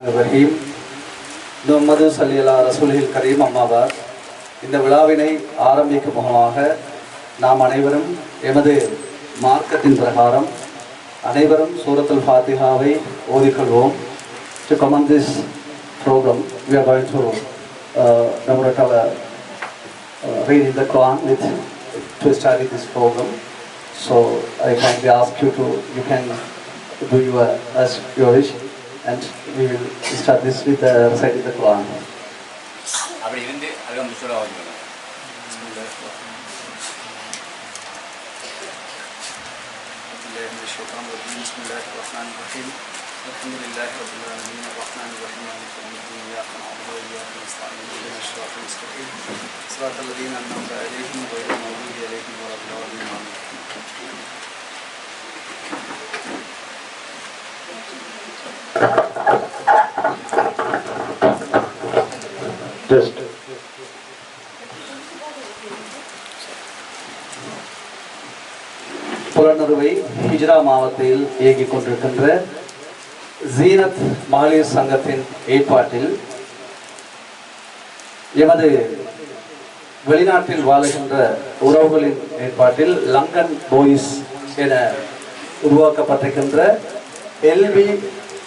ரஹீம் முகமது சல்லியலா ரசூலில் கரீம் அம்மாவார் இந்த விழாவினை ஆரம்பிக்கும் முகமாக நாம் அனைவரும் எமது மார்க்கத்தின் பிரகாரம் அனைவரும் சூரத்துல் ஃபாத்திகாவை ஓதிக்கொள்வோம் to commence this program we are going to நம்மளோட read in the Quran with to start this program so I can be ask you to you can do your as your wish and we will start this with uh, reciting the Quran. அப்படி இருந்து அதுக்கு முஸ்டூரா ஓதுங்க بالله من الشيطان الرجيم بسم الله الرحمن الرحيم الحمد لله رب العالمين الرحمن الرحيم مالك يوم الدين اياك نعبد واياك نستعين اهدنا الصراط المستقيم صراط الذين انعمت عليهم غير المغضوب عليهم ولا الضالين آمين. Just. Polonnaruwa hijra மாவட்டத்தில் இயங்கிக் கொண்டிருக்கின்ற ஜீனத் மகளிர் சங்கத்தின் ஏற்பாட்டில் எமது வெளிநாட்டில் வாழுகின்ற உறவுகளின் ஏற்பாட்டில் லங்கன் பாய்ஸ் என உருவாக்கப்பட்டிருக்கின்ற எல்பி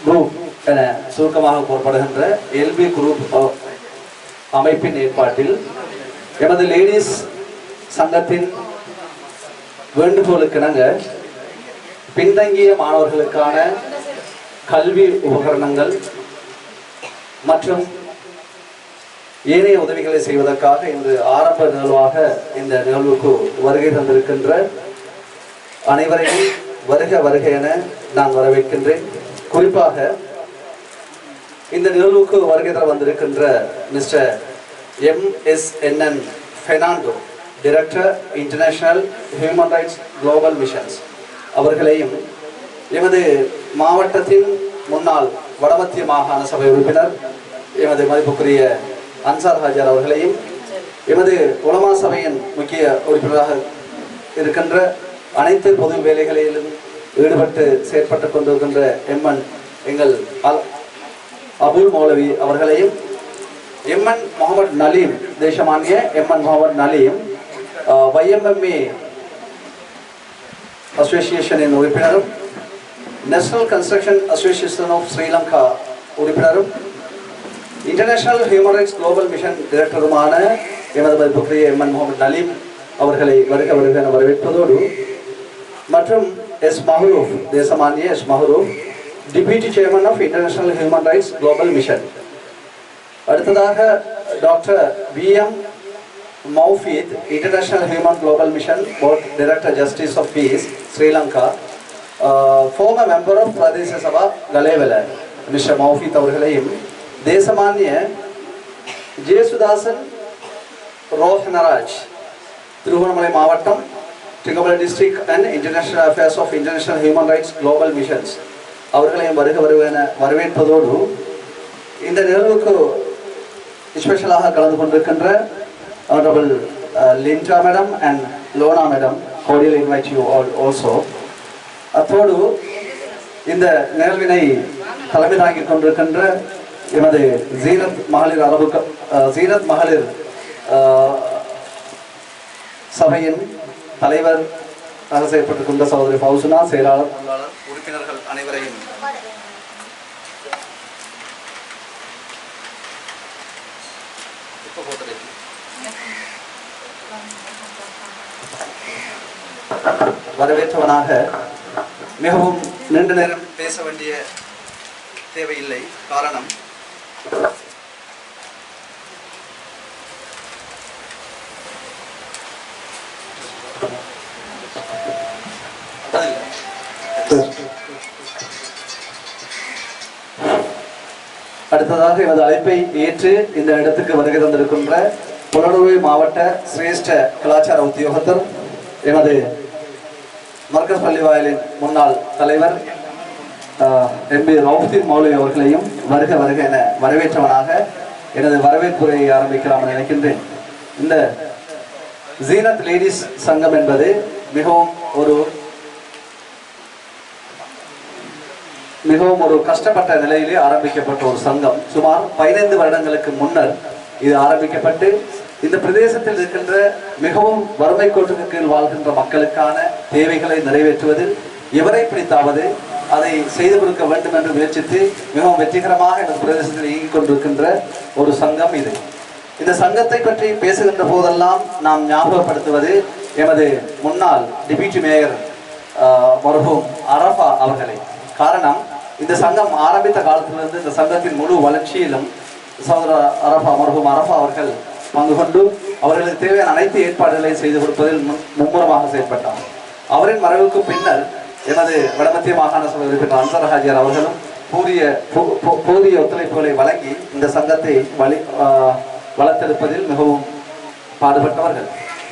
குரூப் என சுருக்கமாக கூறப்படுகின்ற எல்பி குரூப் அமைப்பின் ஏற்பாட்டில் எமது லேடிஸ் சங்கத்தின் வேண்டுகோளுக்கிணங்க பின்தங்கிய மாணவர்களுக்கான கல்வி உபகரணங்கள் மற்றும் ஏனைய உதவிகளை செய்வதற்காக இன்று ஆரம்ப நிகழ்வாக இந்த நிகழ்வுக்கு வருகை தந்திருக்கின்ற அனைவரையும் வருக வருக என நான் வரவேற்கின்றேன். குறிப்பாக இந்த நிகழ்வுக்கு வருகை தர வந்திருக்கின்ற mister M S N N Fernando director international human rights global missions அவர்களையும் எமது மாவட்டத்தின் முன்னாள் வடமத்திய மாகாண சபை உறுப்பினர் எமது மதிப்புக்குரிய அன்சார் ஹாஜர் அவர்களையும் எமது உலமா சபையின் முக்கிய உறுப்பினராக இருக்கின்ற அனைத்து பொது வேலைகளிலும் ஈடுபட்டு செயற்பட்டு கொண்டிருக்கின்ற எம்என் எங்கள் அபுல் மௌலவி அவர்களையும் M N Mohamed Naleem Deshamanya M N Mohamed Naleem YMMA அசோசியேஷனின் உறுப்பினரும் national construction association of Sri Lanka உறுப்பினரும் international human rights global mission டைரக்டருமான எமது மதிப்புக்குரிய எம்என் முகமது நலீம் அவர்களை வருக வருக என வரவேற்பதோடு மற்றும் S. Mahroof Deshamanya S. Mahroof deputy chairman of international human rights global mission அடுத்ததாக doctor V M Moufeed international human global mission board director justice of peace Sri Lanka former member of Pradesha Sabha Galewela mister மௌஃபீத் அவர்களையும் தேசமானிய ஜேசுதாசன் ரோஹனராஜ் திருவண்ணாமலை மாவட்டம் Trincomalee district and international affairs of international human rights global missions அவர்களையும் வருக வருவேன வரவேற்பதோடு இந்த நிகழ்வுக்கு ஸ்பெஷலாக கலந்து கொண்டிருக்கின்ற honourable Linda madam and Lona madam கோடியில் இன்வைட் யூ ஆல் ஆல்சோ அத்தோடு இந்த நிகழ்வினை தலைமை தாங்கிக் கொண்டிருக்கின்ற எமது ஜீரத் மகளிர் அரபு uh, ஜீரத் மகளிர் uh, சபையின் தலைவர் செயல்பட்டுக் கொண்ட சகோதரி பவுசுனா செயலாளர் பொருளாளர், உறுப்பினர்கள் அனைவரையும். வரவேற்றவனாக மிகவும் நீண்ட நேரம் பேச வேண்டிய தேவையில்லை. காரணம் அடுத்ததாக எனது அழைப்பை ஏற்று இந்த இடத்துக்கு வருகை தந்திருக்கின்ற புலனறுவை மாவட்ட சிரேஷ்ட கலாச்சார உத்தியோகத்தர் எனது மர்கஸ் பள்ளி வாயிலின் முன்னாள் தலைவர் எம்பி ரவுஃபின் மௌலவி அவர்களையும் வருக வருக என வரவேற்றவனாக எனது வரவேற்புரையை ஆரம்பிக்கலாம் என நினைக்கின்றேன். இந்த ஜீனத் லேடிஸ் சங்கம் என்பது மிகவும் ஒரு மிகவும் ஒரு கஷ்டப்பட்ட நிலையிலே ஆரம்பிக்கப்பட்ட ஒரு சங்கம். சுமார் பதினைந்து வருடங்களுக்கு முன்னர் இது ஆரம்பிக்கப்பட்டு இந்த பிரதேசத்தில் இருக்கின்ற மிகவும் வறுமை கோட்டுக்கு கீழ் வாழ்கின்ற மக்களுக்கான தேவைகளை நிறைவேற்றுவதில் எவரை பிடித்தாவது அதை செய்து கொடுக்க வேண்டும் என்று முயற்சித்து மிகவும் வெற்றிகரமாக இந்த பிரதேசத்தில் இயங்கிக் கொண்டிருக்கின்ற ஒரு சங்கம் இது. இந்த சங்கத்தை பற்றி பேசுகின்ற போதெல்லாம் நாம் ஞாபகப்படுத்துவது எமது முன்னாள் டிபியூட்டி மேயர் மருகும் அரபா அவர்களை. காரணம் இந்த சங்கம் ஆரம்பித்த காலத்திலிருந்து இந்த சங்கத்தின் முழு வளர்ச்சியிலும் சகோதர அரபா மருகும் அரபா அவர்கள் பங்கு கொண்டு அவர்களுக்கு தேவையான அனைத்து ஏற்பாடுகளையும் செய்து கொடுப்பதில் மும்முரமாக செயல்பட்டார். அவரின் மறைவுக்கு பின்னர் எனது வடமத்திய மாகாண சபை உறுப்பினர் அன்சர் ஹாஜியார் அவர்களும் போதிய போதிய ஒத்துழைப்புகளை வழங்கி இந்த சங்கத்தை வழி வளர்த்தெடுப்பதில் மிகவும் பாடுபட்டவர்கள்.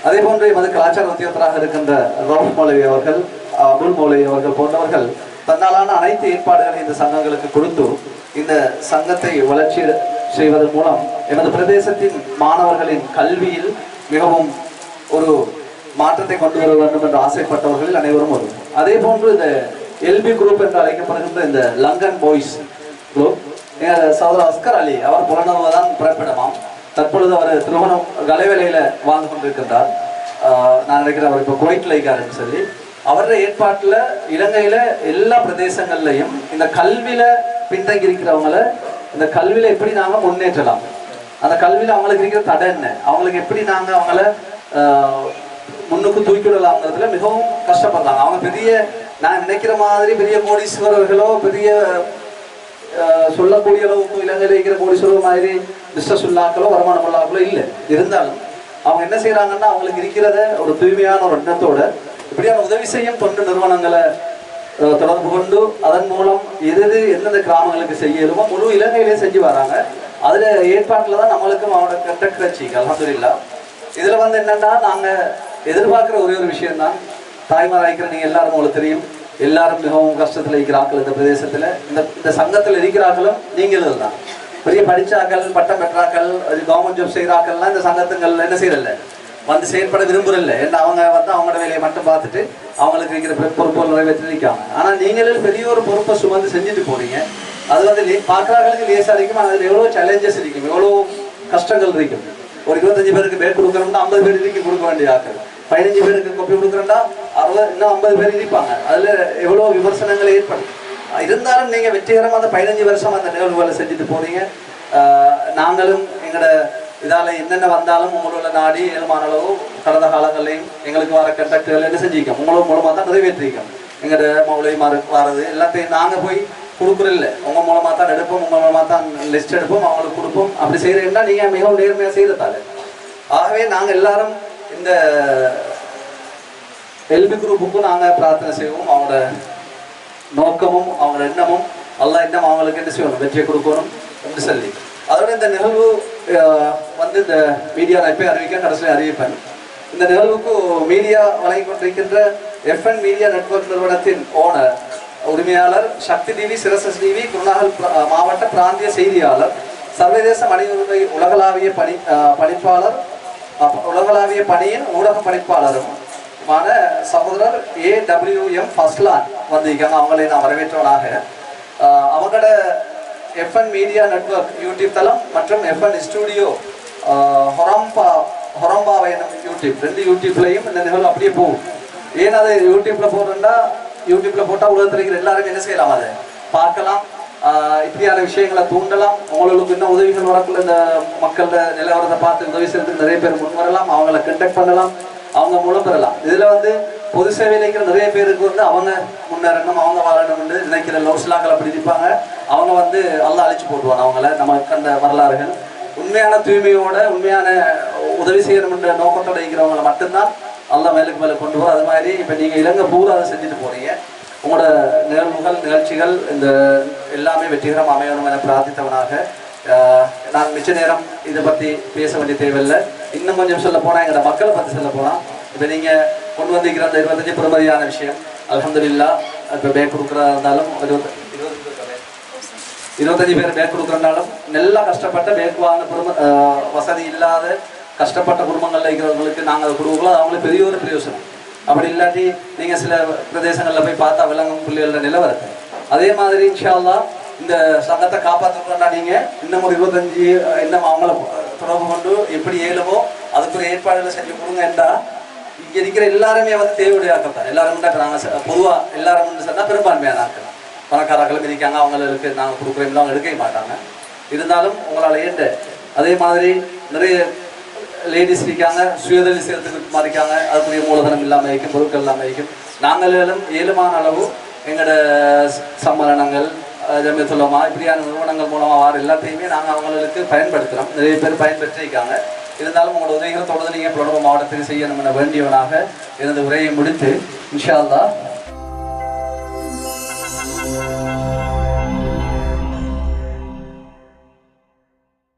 அதே போன்று எமது கலாச்சார உத்தியோகத்தராக இருக்கின்ற ரவுஃப் மௌலவி அவர்கள் அபுல் மௌலவி அவர்கள் போன்றவர்கள் தன்னாலான அனைத்து ஏற்பாடுகளை இந்த சங்கங்களுக்கு கொடுத்து இந்த சங்கத்தை வளர்ச்சி செய்வதன் மூலம் எனது பிரதேசத்தின் மாணவர்களின் கல்வியில் மிகவும் ஒரு மாற்றத்தை கொண்டு வர வேண்டும் என்று ஆசைப்பட்டவர்கள் அனைவரும் வரும் அதே போன்று இந்த எல்பி குரூப் என்று அழைக்கப்படுகின்ற இந்த லங்கன் பாய்ஸ் குரூப் சகோதரர் அஸ்கர் அலி அவர் புலனர்வு தான் பிறப்பிடமாம். தற்பொழுது அவர் திருமணம் கலைவேலையில வாழ்ந்து கொண்டிருக்கின்றார். நான் நினைக்கிறேன் அவர் இப்போ குவைட்ல இருக்காருன்னு சொல்லி அவரோட ஏற்பாட்டுல இலங்கையில எல்லா பிரதேசங்கள்லையும் இந்த கல்வியில பின்தங்கி இருக்கிறவங்கள இந்த கல்வியில எப்படி நாங்க முன்னேற்றலாம்? அந்த கல்வியில அவங்களுக்கு இருக்கிற தடை என்ன? அவங்களுக்கு எப்படி நாங்க அவங்கள முன்னுக்கு தூக்கிவிடலாம்ங்கிறதுல மிகவும் கஷ்டப்படுறாங்க. அவங்க பெரிய நான் நினைக்கிற மாதிரி பெரிய கோடீஸ்வரர்களோ பெரிய சொல்லக்கூடிய அளவுக்கு இலங்கையில் இருக்கிற கோடீஸ்வரர் மாதிரி பிஸ்னஸ் உள்ளாக்களோ வருமானம் உள்ளாக்களோ இல்லை. இருந்தாலும் அவங்க என்ன செய்யறாங்கன்னா அவங்களுக்கு இருக்கிறத ஒரு தூய்மையான ஒரு எண்ணத்தோட இப்படியான உதவி செய்யும் தொண்டு நிறுவனங்களை தொடர்பு கொண்டு அதன் மூலம் எது எது எந்தெந்த கிராமங்களுக்கு செய்யலுமோ முழு இலங்கையிலே செஞ்சு வராங்க. அதுல ஏற்பாட்டில் தான் நம்மளுக்கும் அவனோட கண்டக்ட் வச்சு அலமதுல்லா இதுல வந்து என்னன்னா நாங்க எதிர்பார்க்கிற ஒரே ஒரு விஷயம் தான் தாய்மார் ஆய்க்கிற நீங்க எல்லாரும் உங்களுக்கு தெரியும். எல்லாரும் மிகவும் கஷ்டத்தில் இருக்கிறார்கள் இந்த பிரதேசத்துல. இந்த இந்த சங்கத்தில் இருக்கிறார்களும் நீங்களும் தான். பெரிய படிச்சாக்கள் பட்டம் பெற்றாக்கள் கவர்மெண்ட் ஜாப் செய்கிறாக்கள்லாம் இந்த சங்கத்துங்கள் என்ன செய்யறதில்ல. வந்து செயற்பட விரும்புறதில்ல. ஏன்னா அவங்க வந்து அவங்களோட வேலையை மட்டும் பார்த்துட்டு அவங்களுக்கு இருக்கிற பொறுப்பு நிறைவேற்றி நிற்காங்க ஆனால் நீங்களும் பெரிய ஒரு பொறுப்பை சுமந்து செஞ்சுட்டு போறீங்க. அது வந்து லே- லேசாக இருக்கும். அதில் எவ்வளோ சேலஞ்சஸ் இருக்கும். எவ்வளோ கஷ்டங்கள் இருக்கும். ஒரு இருபத்தஞ்சு பேருக்கு பேர் கொடுக்குறோம்னா ஐம்பது பேர் இதுக்கு கொடுக்க வேண்டிய ஆக்கள் பதினஞ்சு பேருக்கு கொப்பி கொடுக்குறோம்னா அறுபது இன்னும் ஐம்பது பேர் இருப்பாங்க அதில் எவ்வளோ விமர்சனங்கள் ஏற்படும். இருந்தாலும் நீங்கள் வெற்றிகரமாக அந்த பதினஞ்சு வருஷம் அந்த நிகழ்வுகளை செஞ்சுட்டு போனீங்க. நாங்களும் எங்களோட இதால் என்னென்ன வந்தாலும் உங்களோட நாடி ஏழுமான அளவு கடந்த காலங்களையும் எங்களுக்கு வர கண்டக்டுகள் என்ன செஞ்சிருக்கோம்? உங்களோட மூலமாக தான் நிறைவேற்றிருக்கோம். எங்களோட மௌலை வரது எல்லாத்தையும் நாங்கள் போய் கொடுக்குறது இல்லை. மூலமாக தான் எடுப்போம் உங்கள் மூலமாக தான் லிஸ்ட் எடுப்போம் அவங்களுக்கு கொடுப்போம். அப்படி செய்கிறீங்கன்னா நீங்கள் மிகவும் நேர்மையாக செய்கிறதால ஆகவே நாங்கள் எல்லாரும் இந்த எல்பி குரூப்புக்கும் நாங்கள் பிரார்த்தனை செய்வோம். அவங்களோட நோக்கமும் அவங்க எண்ணமும் எல்லாம் இன்னும் அவங்களுக்கு என்ன செய்யணும்? வெற்றியை கொடுக்கணும் என்று சொல்லி. அதோட இந்த நிகழ்வு வந்து இந்த மீடியா நான் அறிவிக்க கடைசியில் அறிவிப்பேன். இந்த நிகழ்வுக்கு மீடியா வழங்கி கொண்டிருக்கின்ற எஃப்என் மீடியா நெட்ஒர்க் நிறுவனத்தின் ஓனர் உரிமையாளர் சக்தி டிவி சிரசஸ் டிவி குருநாகல் மாவட்ட பிராந்திய செய்தியாளர் சர்வதேச மனித உரிமை உலகளாவிய பணி பணிப்பாளர் உலகளாவிய பணியின் ஊடக பணிப்பாளரும் மன சகோதரர் ஏ டபிள்யூஎம் ஃபஸ்லான் வந்திருக்காங்க அவங்களை நான் வரவேற்றவனாக. ஆஹ் அவங்களோட எஃப்என் மீடியா நெட்வொர்க் யூடியூப் தளம் மற்றும் எஃப்என் ஸ்டூடியோ ஹொரம்பா ஹொரம்பாவை யூடியூப் ரெண்டு யூடியூப்லையும் இந்த நிகழ்வு அப்படியே போகும். ஏன் அதை யூடியூப்ல போடுறா யூடியூப்ல போட்டால் உலகத்தில் இருக்கிற எல்லாரும் என்ன செய்யலாம் அதை பார்க்கலாம். இப்படியான விஷயங்களை தூண்டலாம். உங்களுக்கு இன்னும் உதவிகள் வரக்குள்ள இந்த மக்களோட நிலவரத்தை பார்த்து உதவி செய்யறதுக்கு நிறைய பேர் முன் வரலாம் அவங்கள கண்டக்ட் பண்ணலாம். அவங்க மூலம் பெறலாம். இதில் வந்து பொது சேவையில் இருக்கிற நிறைய பேருக்கு வந்து அவங்க முன்னேறணும் அவங்க வாழணும்னு நினைக்கிற லவ்ஸ்லாக்கள் அப்படி இருப்பாங்க அவங்க வந்து எல்லாம் அழிச்சு போடுவாங்க அவங்கள. நம்ம கண்ட வரலாறுகள். உண்மையான தூய்மையோட உண்மையான உதவி செய்யணும்ன்ற நோக்கத்தோட இருக்கிறவங்களை மட்டும்தான் அல்லாஹ் மேலுக்கு மேலே கொண்டு வரும். அது மாதிரி இப்போ நீங்கள் இலங்கை பூரா அதை செஞ்சுட்டு போகிறீங்க உங்களோட நிகழ்வுகள் நிகழ்ச்சிகள் இந்த எல்லாமே வெற்றிகரம் அமையணும் என பிரார்த்தித்தவனாக நான் மிச்ச நேரம் இதை பற்றி பேச வேண்டிய தேவையில்லை. இன்னும் கொஞ்சம் சொல்ல போனால் எங்களோட மக்களை பற்றி சொல்ல போனால் இப்போ நீங்கள் கொண்டு வந்திருக்கிற அந்த இருபத்தஞ்சு பெருமதியான விஷயம். அல்ஹம்துலில்லாஹ் இப்போ பேக் கொடுக்குறதா இருந்தாலும் இருபது இருபது இருபத்தஞ்சு பேர் பேக் கொடுக்குறனாலும் நல்லா கஷ்டப்பட்ட பேக் வாங்க குடும்ப வசதி இல்லாத கஷ்டப்பட்ட குடும்பங்களில் இருக்கிறவங்களுக்கு நாங்கள் அதை கொடுக்கலாம் அவங்களுக்கு பெரிய ஒரு பிரயோசனம். அப்படி இல்லாட்டி நீங்கள் சில பிரதேசங்களில் போய் பார்த்தா விலங்கும் புள்ளிகள நிலவரத்தை அதே மாதிரி இன்ஷால்லா இந்த சங்கத்தை காப்பாற்றணும்னா நீங்கள் இன்னும் ஒரு இருபத்தஞ்சு இன்னும் அவங்கள தொடர்பு கொண்டு எப்படி ஏழுமோ அதுக்குரிய ஏற்பாடுகளை செஞ்சு கொடுங்க என்றால் இங்க இருக்கிற எல்லாருமே வந்து தேவையுடைய தான் எல்லாரும் தான் நாங்கள் பொதுவாக எல்லாரும் சொன்னால் பெரும்பான்மையான ஆட்கள் பணக்காரர்களும் இருக்காங்க. அவங்களுக்கு நாங்கள் கொடுக்குறோம். அவங்க எடுக்கவே மாட்டாங்க. இருந்தாலும் உங்களால் ஏற்ற அதே மாதிரி நிறைய லேடிஸ் இருக்காங்க. சுயதொழில் செய்யறதுக்கு மாதிரி அதுக்குரிய மூலதனம் இல்லாமல் இருக்கும் பொருட்கள் இல்லாமல் இருக்கும் நாங்களும் ஏழுமான அளவு எங்களோட சம்மரணங்கள் ஜமியத்துலமா இப்படியான நிறுவனங்கள் மூலமாக வார எல்லாத்தையுமே நாங்கள் அவங்களுக்கு பயன்படுத்துகிறோம் நிறைய பேர் பயன்பெற்றிருக்காங்க. இருந்தாலும் உங்களோட உதவிகளை தொடர்ந்து நீங்கள் புலனூர் மாவட்டத்தில் செய்யணும் என வேண்டியவனாக எனது உரையை முடித்து இன்ஷா